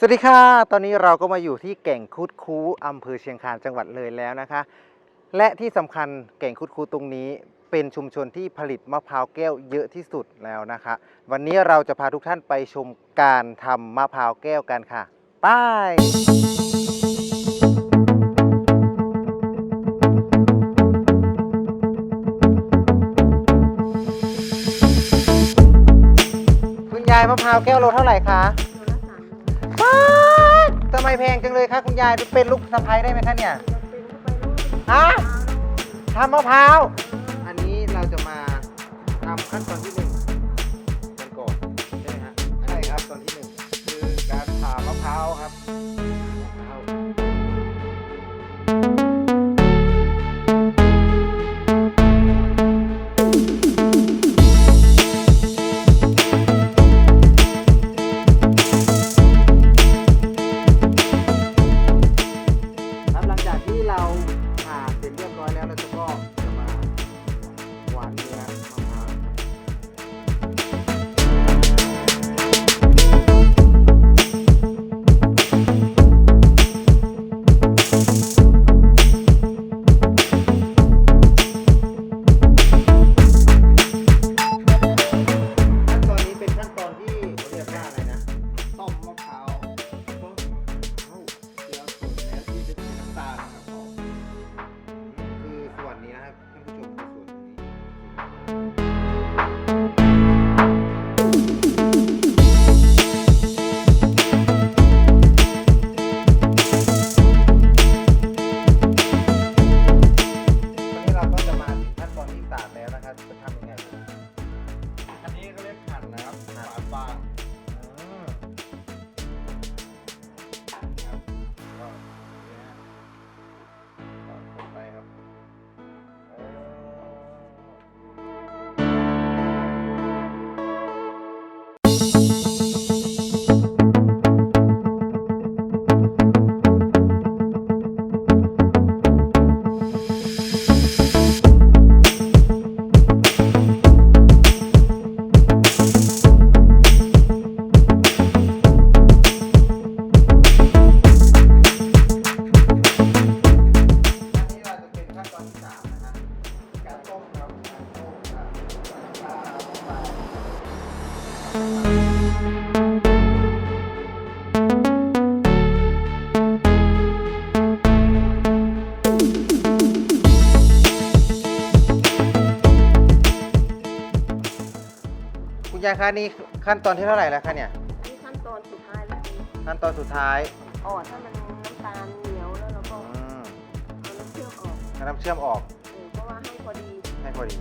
สวัสดีค่ะ ตอนนี้เราก็มาอยู่ที่แก่งคุดคูอำเภอเชียงคานจังหวัดเลยแล้วนะคะ และที่สำคัญแก่งคุดคูตรงนี้เป็นชุมชนที่ผลิตมะพร้าวแก้วเยอะที่สุดแล้วนะคะ วันนี้เราจะพาทุกท่านไปชมการทำมะพร้าวแก้วกันค่ะไป้ายคุณยายมะพร้าวแก้วโลเท่าไหร่คะำไมแพงจังเลยคะคุณยายเป็นลูกสะพ้ยได้ไหมคะเนี่ยฮะทำมะพร้าว อันนี้เราจะมาทำขั้นตอนที่หนึ่งกันก่อนใช่ไหมฮะใช่ครับตอนที่หนึ่งคือการผ่ามะพร้าวครับ คุณยายคะนี่ขั้นตอนที่เท่าไหร่แล้วคะเนี่ย นี่ขั้นตอนสุดท้ายแล้วขั้นตอนสุดท้ายอ๋อถ้ามันน้ำตาลเหนียวแล้วเราก็อืมเอาน้ำเชื่อมออกเอาน้ำเชื่อมออก เออเพราะว่าให้พอดี ให้พอดี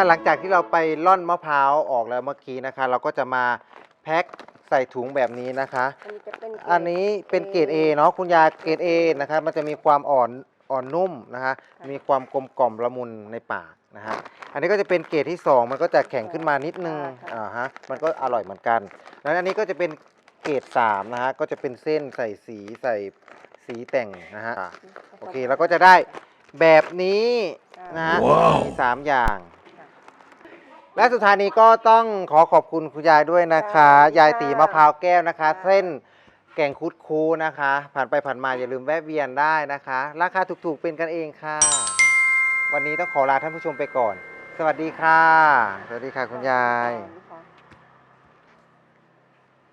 ค่ะหลังจากที่เราไปล่อนมะพร้าวออกแล้วเมื่อกี้นะคะ เราก็จะมาแพ็คใส่ถุงแบบนี้นะคะ อันนี้จะเป็นอันนี้เป็นเกรด A เนาะคุณยายเกรด A นะครับมันจะมีความอ่อนอ่อนนุ่มนะคะ มีความกลมกล่อมละมุนในปากนะฮะอันนี้ก็จะเป็นเกรดที่ 2 มันก็จะแข็งขึ้นมานิดนึงอ่าฮะมันก็อร่อยเหมือนกัน แล้วอันนี้ก็จะเป็นเกรด3นะฮะก็จะเป็นเส้นใส่สีใส่สีแต่งนะฮะอะโอเคแล้วก็จะได้แบบนี้นะฮะมีสามอย่าง และสุดท้ายนี้ก็ต้องขอขอบคุณคุณยายด้วยนะคะ ยายตีมะพร้าวแก้วนะคะ เส้นแกงคุดคูนะคะ ผ่านไปผ่านมาอย่าลืมแวะเวียนได้นะคะ ราคาถูกๆเป็นกันเองค่ะ วันนี้ต้องขอลาท่านผู้ชมไปก่อน สวัสดีค่ะ สวัสดีค่ะคุณยายส